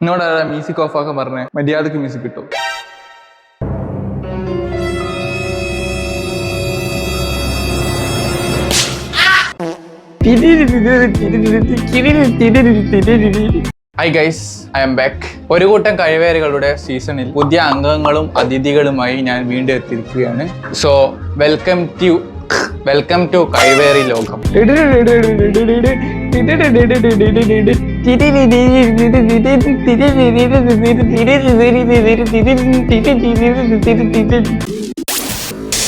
എന്നോട് music of ആക്കാൻ പറഞ്ഞേ മര്യാദയ്ക്ക് മ്യൂസിക് കിട്ടും hi guys I am back ഒരു കൂട്ടം കഴിവേറുകളുടെ സീസണിൽ പുതിയ അംഗങ്ങളും അതിഥികളുമായി ഞാൻ വീണ്ടും എത്തിയിരിക്കുകയാണ്. So welcome to welcome to കൈവേറി ലോകം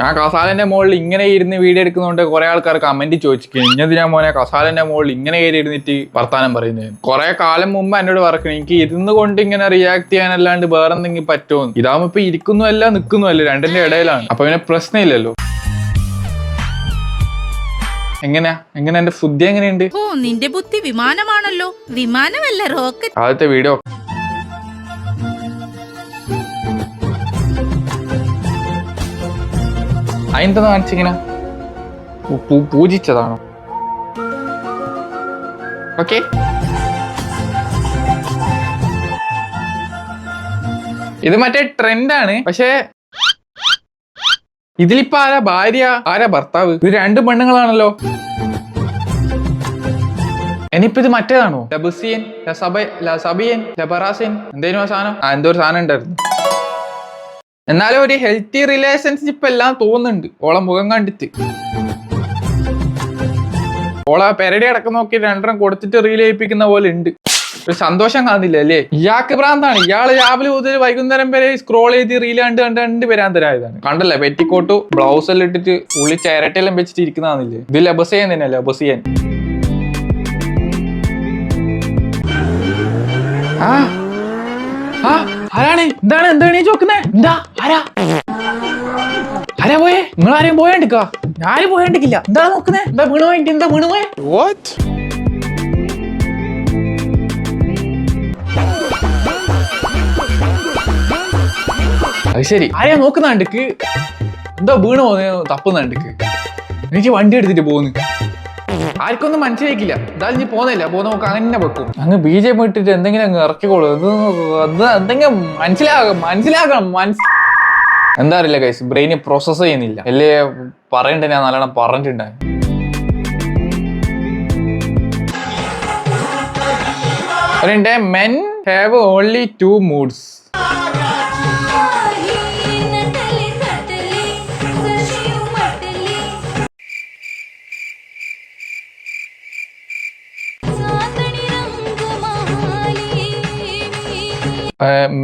ഞാൻ കസാലന്റെ മുകളിൽ ഇങ്ങനെ ഇരുന്ന് വീഡിയോ എടുക്കുന്നതുകൊണ്ട് കുറെ ആൾക്കാർ കമന്റ് ചോദിച്ചു കഴിഞ്ഞത് ഞാൻ മോനെ കസാലന്റെ മുകളിൽ ഇങ്ങനെ കയറി ഇരുന്നിട്ട് വർത്താനം പറയുന്നത് കുറെ കാലം മുമ്പ് എന്നോട് പറക്കണം എനിക്ക് ഇരുന്ന് കൊണ്ട് ഇങ്ങനെ റിയാക്ട് ചെയ്യാനല്ലാണ്ട് വേറെ എന്തെങ്കിലും പറ്റുമോ? ഇതാവുമ്പോ ഇപ്പൊ ഇരിക്കുന്നുമല്ല നിൽക്കുന്നുമല്ല രണ്ടിന്റെ ഇടയിലാണ്. അപ്പൊ പിന്നെ പ്രശ്നമില്ലല്ലോ. എങ്ങനെയാ? എങ്ങനെ? എന്റെ ബുദ്ധി എങ്ങനെയുണ്ട്? ഓ നിന്റെ ബുദ്ധി വിമാനമാണല്ലോ. വിമാനമല്ല റോക്കറ്റ് ആദ്യത്തെ വീഡിയോ അതിന്റെ കാണിച്ചിങ്ങനെ പൂജിച്ചതാണോ. ഓക്കെ. ഇത് മറ്റേ ട്രെൻഡാണ്. പക്ഷേ ഇതിലിപ്പോ ആരാ ഭാര്യ ആരാ ഭർത്താവ്? ഇത് രണ്ട് പെണ്ണുങ്ങളാണല്ലോ. ഇനിയിപ്പോ ഇത് മറ്റേതാണോ? ലബുസിയൻ ലസബ ലസബിയൻ ലബറാസിയൻ എന്തേലും ആ സാധനം? ആ എന്തോ ഒരു സാധനം ഉണ്ടായിരുന്നു. എന്നാലും ഒരു ഹെൽത്തി റിലേഷൻഷിപ്പ് എല്ലാം തോന്നുന്നുണ്ട്. ഓളെ മുഖം കണ്ടിട്ട്. ഓളെ പെരടി അടക്കം നോക്കി രണ്ടെണ്ണം കൊടുത്തിട്ട് റീൽ ചെയ്യിപ്പിക്കുന്ന പോലെ ഉണ്ട്. ഒരു സന്തോഷം കാണുന്നില്ല അല്ലേ? ഇയാൾക്ക് ഭ്രാന്താണ്. ഇയാൾ രാവിലെ മുതൽ വൈകുന്നേരം വരെ സ്ക്രോൾ ചെയ്ത് റീൽ കണ്ട് കണ്ട് കണ്ട് വരാന്തരായതാണ്. കണ്ടല്ലേ പെറ്റിക്കോട്ടു ബ്ലൗസ് എല്ലാം ഇട്ടിട്ട് ഉള്ളി ചേരട്ടെല്ലാം വെച്ചിട്ട് ഇരിക്കുന്നതാന്നില്ലേ ഇത് ലബസിയൻ തന്നെ ലബസ് ചെയ്യാൻ ആ ആരാണ്? എന്താണ് എന്താണ് ഈ ചോക്കുന്നേ? എന്താ ആരാ? ആരാ പോയേ? നിങ്ങൾ ആരെയും പോയാണ്ടിക്കാ ഞാനും പോയാണ്ടിക്കില്ല എന്താ നോക്കുന്നേ? എന്താ വീണു പോയിട്ട് എന്താ വീണു പോയെ? വാട്ട് അത് ശരി. ആരെയാ നോക്കുന്ന കണ്ടിക്ക്? എന്തോ വീണു പോകുന്ന തപ്പുന്ന കണ്ടിക്ക്? എനിക്ക് വണ്ടി എടുത്തിട്ട് പോകുന്നു ആർക്കൊന്നും മനസ്സിലാക്കില്ല എന്തായാലും നീ പോന്നില്ല പോന്ന നമുക്ക് അങ്ങനെ വെക്കും. അങ്ങ് ബി ജെ പി ഇട്ടിട്ട് എന്തെങ്കിലും അങ്ങ് ഇറക്കിക്കോളൂ. അത് എന്തെങ്കിലും മനസ്സിലാകും മനസ്സിലാക്കണം മനസ് എന്താ അറിയില്ല കൈസ് ബ്രെയിന് പ്രോസസ് ചെയ്യുന്നില്ല. അല്ലേ? പറയണ്ട ഞാൻ നല്ലോണം പറഞ്ഞിട്ടുണ്ടായി men have only two moods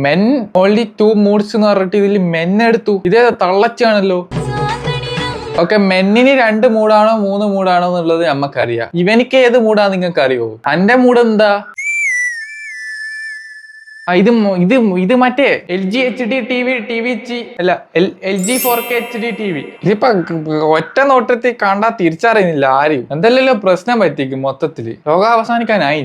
men only two moods എന്ന് പറഞ്ഞിട്ട് ഇതിൽ മെൻ എടുത്തു. ഇതേ തള്ളച്ചാണല്ലോ. ഓക്കെ മെന്നിന് രണ്ട് മൂടാണോ മൂന്ന് മൂടാണോ എന്നുള്ളത് നമുക്കറിയാം ഇവനിക്ക് ഏത് മൂടാ നിങ്ങൾക്ക് അറിയോ തന്റെ മൂഡ് എന്താ ആ ഇത് ഇത് ഇത് മറ്റേ L G H D T V T V G അല്ല L G four K H D T V ഇതിപ്പോ ഒറ്റ നോട്ടത്തിൽ കണ്ടാ തിരിച്ചറിയുന്നില്ല ആരും. എന്തല്ലല്ലോ പ്രശ്നം പറ്റിക്കും മൊത്തത്തിൽ. ലോകാവസാനിക്കാനായി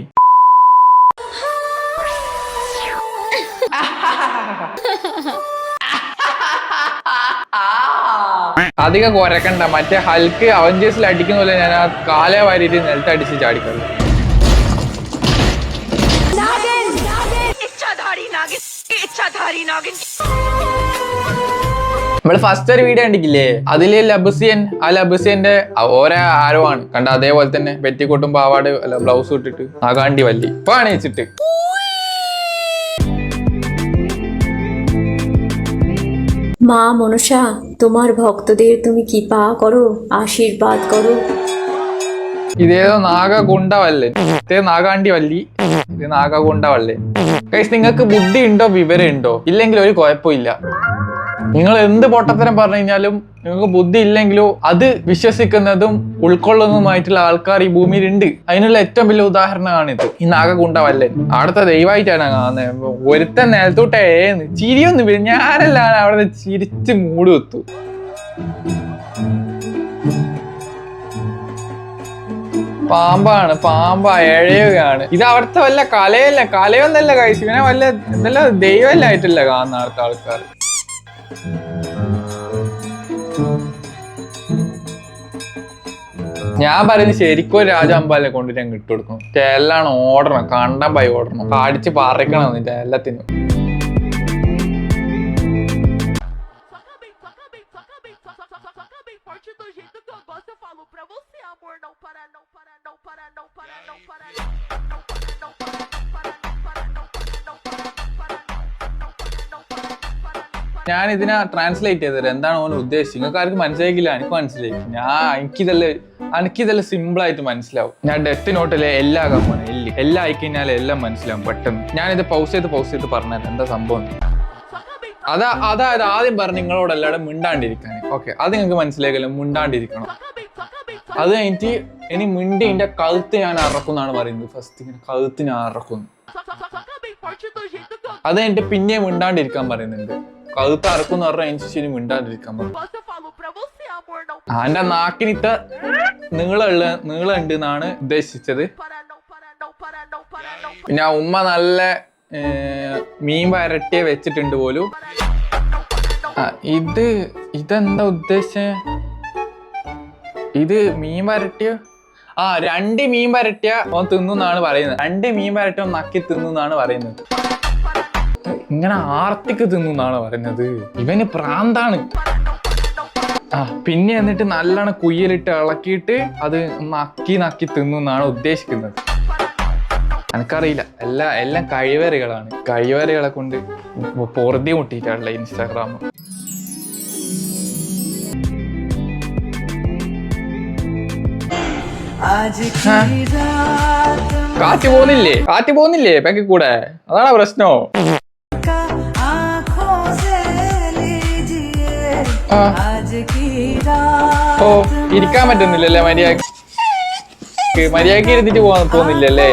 അധികം കൊരക്കണ്ട. മറ്റേ ഹൽക്ക് അവഞ്ചേഴ്സിൽ അടിക്കുന്ന പോലെ ഞാൻ ആ കാലേ വാരിയിട്ട് നിലത്തടിച്ച് ചാടിക്കളു. നമ്മൾ ഫസ്റ്റ് ഒരു വീഡിയോ കണ്ടിക്കില്ലേ അതിലെ ലബുസിയൻ ആ ലബുസിയന്റെ ഓരോ ആരോ ആണ്. കണ്ട? അതേപോലെ തന്നെ പെറ്റിക്കൂട്ടും പാവാട് അല്ല ബ്ലൗസ് ഇട്ടിട്ട്. ആകാണ്ടി വല്ലി. ഇപ്പൊ মা মনসা তোমার ভক্তদের তুমি কৃপা করো আশীর্বাদ করো ഇതേതോ നാഗ ഗുണ്ടവല്ലൻ ഇതേ നാഗാണ്ടി വല്ലി ഇത് നാഗ ഗുണ്ടവല്ലൻ ഗൈസ് നിങ്ങൾക്ക് ബുദ്ധി ഉണ്ടോ വിവരം ഉണ്ടോ ഇല്ലെങ്കിൽ ഒരു കുഴപ്പമില്ല നിങ്ങൾ എന്ത് പൊട്ടത്തരം പറഞ്ഞു കഴിഞ്ഞാലും നിങ്ങൾക്ക് ബുദ്ധി ഇല്ലെങ്കിലോ അത് വിശ്വസിക്കുന്നതും ഉൾക്കൊള്ളുന്നതുമായിട്ടുള്ള ആൾക്കാർ ഈ ഭൂമിയിൽ ഉണ്ട് അതിനുള്ള ഏറ്റവും വലിയ ഉദാഹരണമാണിത്. ഈ നാഗകുണ്ടവല്ലൻ അവിടുത്തെ ദൈവമായിട്ടാണ് കാണുന്നത്. ഒരുത്തൻ നിലത്തോട്ടേ ചിരിയൊന്നും വരും ഞാനല്ലാണ് അവിടെ ചിരിച്ച് മൂടി വെത്തു പാമ്പാണ് പാമ്പ ഏഴയുകയാണ് ഇത് അവിടുത്തെ വല്ല കലയല്ല. കലയൊന്നല്ല കഴിച്ചു ഇവനെ വല്ല എന്തല്ല ദൈവമല്ലായിട്ടല്ല കാണുന്ന അടുത്ത ആൾക്കാർ. ഞാൻ പറയുന്നത് ശരിക്കും ഒരു രാജാമ്പാലിനെ കൊണ്ടിട്ട് ഞാൻ കിട്ടുകൊടുക്കും. ചെല്ലാണ് ഓടണം കണ്ടം പോയി ഓടണം അടിച്ച് പറിക്കണം എന്നിട്ട് എല്ലാത്തിനും. ഞാൻ ഇതിനെ ട്രാൻസ്ലേറ്റ് ചെയ്തത് എന്താണ് ഓൻ ഉദ്ദേശിച്ചത്? നിങ്ങൾക്ക് ആർക്ക് മനസ്സിലാക്കില്ല എനിക്ക് മനസ്സിലായി. ഞാൻ എനിക്കിതെല്ലാം എനിക്കിതെല്ലാം സിമ്പിൾ ആയിട്ട് മനസ്സിലാവും. ഞാൻ ഡെത്ത് നോട്ടിലെ എല്ലാ കമ്പോണം എല്ലി എല്ലാം ആയിക്കഴിഞ്ഞാൽ എല്ലാം മനസ്സിലാവും പെട്ടെന്ന്. ഞാനിത് പൗസ് ചെയ്ത് പൗസ് ചെയ്ത് പറഞ്ഞത് എന്താ സംഭവം. അതാ അതായത് ആദ്യം പറഞ്ഞ നിങ്ങളോട് എല്ലാവരും മിണ്ടാണ്ടിരിക്കാൻ. ഓക്കെ അത് നിങ്ങൾക്ക് മനസ്സിലാക്കില്ല മിണ്ടാണ്ടിരിക്കണം. അത് കഴിഞ്ഞിട്ട് ഇനി മിണ്ടി എന്റെ കഴുത്ത് ഞാൻ അറക്കുന്നാണ് പറയുന്നത്. ഫസ്റ്റ് ഇങ്ങനെ കഴുത്ത് ഞാൻ അറക്കുന്നു. അത് കഴിഞ്ഞിട്ട് പിന്നെയും മിണ്ടാണ്ടിരിക്കാൻ പറയുന്നുണ്ട്. കഴുത്ത് അറക്കുന്ന പറഞ്ഞ അതിനനുസരിച്ച് മിണ്ടാണ്ടിരിക്കാൻ പറഞ്ഞു. ആന്റെ നാക്കിനിത്ത നീളമുള്ള നീളമുണ്ട് എന്നാണ് ഉദ്ദേശിച്ചത്. പിന്നെ ഉമ്മ നല്ല മീൻ വരട്ടിയെ വെച്ചിട്ടുണ്ട് പോലും. ഇത് ഇതെന്താ ഉദ്ദേശം? ഇത് മീൻ വരട്ടിയോ? ആ രണ്ട് മീൻ വരട്ടിയ ഓൻ തിന്നു എന്നാണ് പറയുന്നത്. രണ്ട് മീൻ വരട്ടിയ നക്കി തിന്നു എന്നാണ് പറയുന്നത്. ഇങ്ങനെ ആർത്തിക്ക് തിന്നുന്നാണ് പറയുന്നത്. ഇവന് പ്രാന്താണ്. ആ പിന്നെ എന്നിട്ട് നല്ലോണം കുയ്യലിട്ട് ഇളക്കിയിട്ട് അത് നക്കി നക്കി തിന്നുന്നാണ് ഉദ്ദേശിക്കുന്നത്. എനിക്കറിയില്ല എല്ലാ എല്ലാം കഴിവറികളാണ് കഴിവറികളെ കൊണ്ട് പൊറുതി മുട്ടിയിട്ടുള്ള ഇൻസ്റ്റാഗ്രാം. കാറ്റ് പോകുന്നില്ലേ? കാറ്റ് പോകുന്നില്ലേ? പെക്കി കൂടെ. അതാണ് പ്രശ്നോ? ഓ ഇരിക്കാൻ പറ്റുന്നില്ലല്ലേ മര്യാദ മര്യാദയ്ക്ക് ഇരുന്നിട്ട് പോകാൻ തോന്നില്ലല്ലേ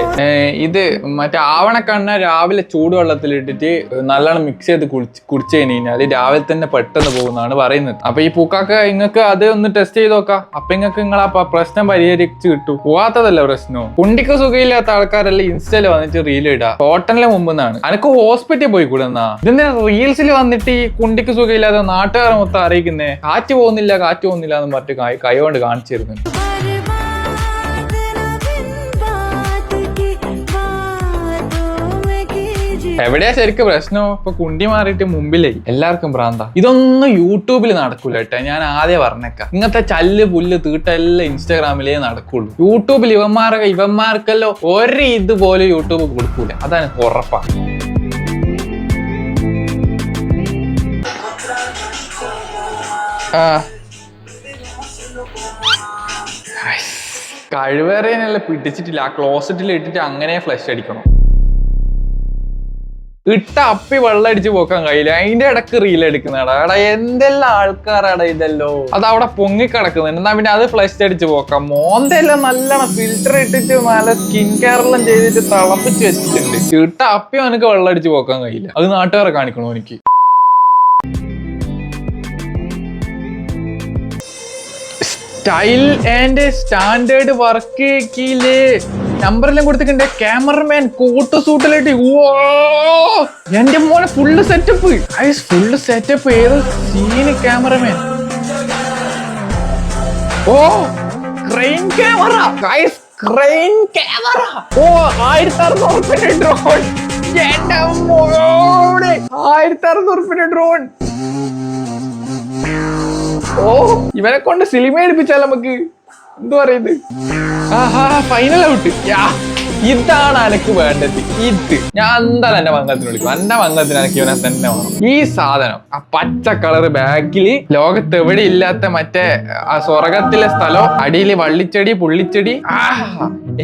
ഇത് മറ്റേ ആവണക്കണ്ണ രാവിലെ ചൂടുവെള്ളത്തിൽ ഇട്ടിട്ട് നല്ലോണം മിക്സ് ചെയ്ത് കുടിച്ച് കുടിച്ചു കഴിഞ്ഞാൽ രാവിലെ തന്നെ പെട്ടെന്ന് പോകുന്നതാണ് പറയുന്നത്. അപ്പൊ ഈ പൂക്കാക്ക നിങ്ങൾക്ക് അത് ഒന്ന് ടെസ്റ്റ് ചെയ്ത് നോക്കാം. അപ്പൊ നിങ്ങൾക്ക് നിങ്ങൾ ആ പ്രശ്നം പരിഹരിച്ച് കിട്ടും. പോവാത്തതല്ല പ്രശ്നവും കുണ്ടിക്ക് സുഖമില്ലാത്ത ആൾക്കാരെല്ലാം ഇൻസ്റ്റയിൽ വന്നിട്ട് റീൽ ഇടാ. ഹോട്ടലിന് മുമ്പ് നിന്നാണ് അനക്ക് ഹോസ്പിറ്റലിൽ പോയി കൂടുന്നാ? ഇതെന്താ റീൽസിൽ വന്നിട്ട് ഈ കുണ്ടിക്ക് സുഖമില്ലാതെ നാട്ടുകാരെ മൊത്തം അറിയിക്കുന്നേ? കാറ്റ് പോകുന്നില്ല കാറ്റ് പോകുന്നില്ല എന്ന് പറഞ്ഞിട്ട് കൈ കൈ കൊണ്ട് കാണിച്ചിരുന്നു എവിടെയാ ശരിക്കും പ്രശ്നം? ഇപ്പൊ കുണ്ടി മാറിയിട്ട് മുമ്പിലേ. എല്ലാവർക്കും ഭ്രാന്ത. ഇതൊന്നും യൂട്യൂബിൽ നടക്കൂല കേട്ടോ. ഞാൻ ആദ്യം പറഞ്ഞേക്കാം. ഇങ്ങനത്തെ ചല്ല് പുല്ല് തീട്ട എല്ലാം ഇൻസ്റ്റാഗ്രാമിലേ നടക്കുള്ളൂ. യൂട്യൂബിൽ ഇവന്മാരൊക്കെ ഇവന്മാർക്കല്ലോ ഒരു ഇതുപോലെ യൂട്യൂബ് കൊടുക്കൂല. അതാണ് ഉറപ്പാ. ആ. പിടിച്ചിട്ടില്ല. ആ ക്ലോസറ്റിൽ ഇട്ടിട്ട് അങ്ങനെ ഫ്ലഷ് അടിക്കണം ഇട്ട അപ്പി വെള്ളം അടിച്ച് പോക്കാൻ കഴിയില്ല. അതിന്റെ ഇടയ്ക്ക് റീൽ എടുക്കുന്നടാ എടാ എന്തെല്ലാം ആൾക്കാരാടാ ഇതല്ലോ. അത് അവിടെ പൊങ്ങി കിടക്കുന്നുണ്ട് എന്നാ പിന്നെ അത് ഫ്ലഷ് അടിച്ച് പോക്കാം. മോന്തെല്ലാം നല്ലോണം ഫിൽറ്റർ ഇട്ടിട്ട് നല്ല സ്കിൻ കെയർ എല്ലാം ചെയ്തിട്ട് തിളപ്പിച്ച് വെച്ചിട്ടുണ്ട്. ഇട്ട അപ്പി അവനക്ക് വെള്ളം അടിച്ച് പോക്കാൻ കഴിയില്ല. അത് നാട്ടുകാരെ കാണിക്കണോ എനിക്ക്? സ്റ്റൈൽ ആൻഡ് സ്റ്റാൻഡേർഡ് വർക്ക് നമ്പറെല്ലാം കൊടുത്തിട്ടുണ്ട്. ക്യാമറമാൻ കോട്ട് സൂട്ടിലായിട്ട് എന്റെ മോനെ ഫുള്ള് സെറ്റപ്പ് ഫുള്ള് സെറ്റപ്പ് ഏത്? സീന് ക്യാമറമാൻ ഓ crane camera guys crane camera ഓ ആയിരത്തി അറുന്നൂറ് റുപ്യ ഡ്രോൺ എന്റെ മോനെ ആയിരത്തി അറുന്നൂറ് ഡ്രോൺ ഓ ഇവനെ കൊണ്ട് സിനിമ എടുപ്പിച്ചാൽ നമുക്ക് എന്തു പറയുന്നത് ആഹാ ഫൈനൽ ഔട്ട് യാ ഇതാണ് എനിക്ക് വേണ്ടത്. ഇത്. ഞാൻ എന്തായാലും എന്റെ മംഗളത്തിന് വിളിക്കും. എന്റെ മംഗളത്തിന് എനിക്ക് ഇവനെ തന്നെ വേണം. ഈ സാധനം ആ പച്ച കളർ ബാഗിൽ ലോകത്ത് എവിടെ ഇല്ലാത്ത മറ്റേ ആ സ്വർഗത്തിലെ സ്ഥലം അടിയിൽ വള്ളിച്ചെടി പുള്ളിച്ചെടി.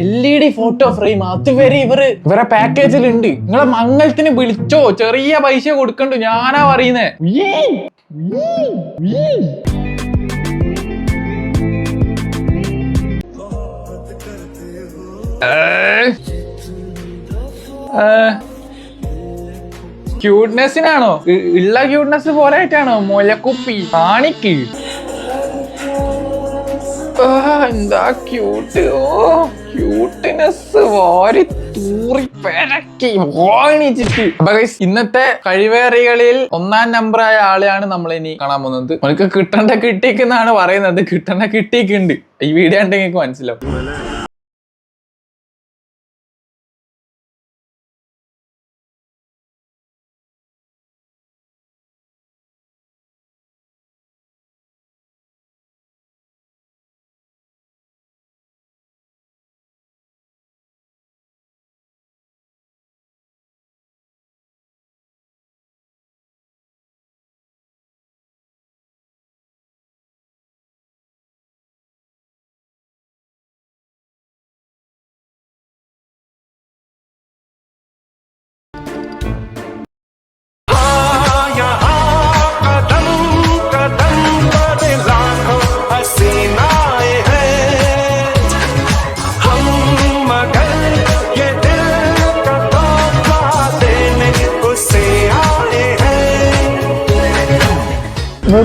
L E D photo frame അത് അതുവരെ ഇവർ ഇവരെ പാക്കേജിൽ ഉണ്ട്. നിങ്ങളെ മംഗളത്തിന് വിളിച്ചോ? ചെറിയ പൈസ കൊടുക്കണ്ടു? ഞാനാ പറയുന്നേ. ക്യൂട്ട്നെസ്സിനാണോ ഉള്ള ക്യൂട്ട്നെസ് പോലെ ആയിട്ടാണോ മുലക്കുപ്പി കാണിക്ക്. എന്താ ക്യൂട്ട് ഓ ക്യൂട്ട്നെസ് വാരി ഇന്നത്തെ കഴിവേറികളിൽ ഒന്നാം നമ്പറായ ആളെയാണ് നമ്മൾ ഇനി കാണാൻ പോകുന്നത്. നമുക്ക് കിട്ടേണ്ട കിട്ടിക്കുന്നാണ് പറയുന്നത്. കിട്ടേണ്ട കിട്ടിക്കുണ്ട് ഈ വീഡിയോ ഉണ്ടെങ്കിൽ മനസ്സിലാവും.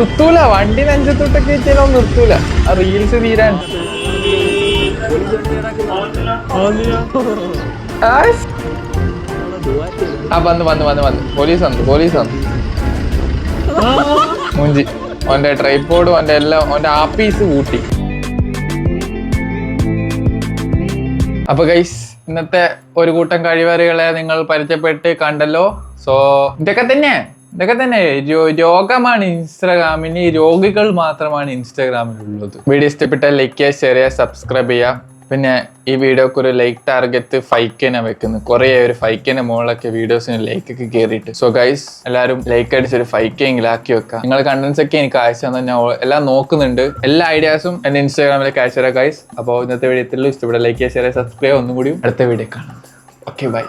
നിർത്തൂല. വണ്ടി നെഞ്ചത്തോട്ടൊക്കെ വെച്ചാലോ നിർത്തൂല. റീൽസ് തീരാൻ. ആ വന്ന് വന്ന് വന്ന് വന്ന്. പോലീസ് വന്നു പോലീസ് വന്നു. മുഞ്ചി. ഓന്റെ ട്രൈപ്പോഡും ഓന്റെ എല്ലാം ഓന്റെ ആപ്പീസ് കൂട്ടി. അപ്പൊ ഗൈസ് ഇന്നത്തെ ഒരു കൂട്ടം കഴിവറികളെ നിങ്ങൾ പരിചയപ്പെട്ട് കണ്ടല്ലോ. സോ ഇതൊക്കെ തന്നെ. ഇതൊക്കെ തന്നെ രോഗമാണ് ഇൻസ്റ്റാഗ്രാമിന്. രോഗികൾ മാത്രമാണ് ഇൻസ്റ്റാഗ്രാമിലുള്ളത്. വീഡിയോ ഇഷ്ടപ്പെട്ടാൽ ലൈക്ക് ചെയ്യുക ഷെയർ ചെയ്യുക സബ്സ്ക്രൈബ് ചെയ്യുക. പിന്നെ ഈ വീഡിയോക്ക് ഒരു ലൈക്ക് ടാർഗറ്റ് ഫൈക്കിനെ വെക്കുന്നു കുറേ ഒരു ഫൈക്കിന്റെ മുകളിലൊക്കെ വീഡിയോസിന് ലൈക്ക് ഒക്കെ കയറിയിട്ട് സോ ഗൈസ് എല്ലാവരും ലൈക്ക് അടിച്ച് ഒരു ഫൈക്കെങ്കിലും ആക്കി വെക്കാം. നിങ്ങൾ കണ്ടൻസ് ഒക്കെ എനിക്ക് അയച്ചു തന്നെ ഞാൻ എല്ലാം നോക്കുന്നുണ്ട്. എല്ലാ ഐഡിയാസും എന്റെ ഇൻസ്റ്റാഗ്രാമിലേക്ക് അയച്ചു തരാം ഗൈസ് അപ്പോൾ ഇന്നത്തെ വീഡിയോ ഇഷ്ടപ്പെട്ട ലൈക്ക് ഷെയർ സബ്സ്ക്രൈബ് ഒന്നും കൂടി അടുത്ത വീഡിയോ കാണാം. Okay bye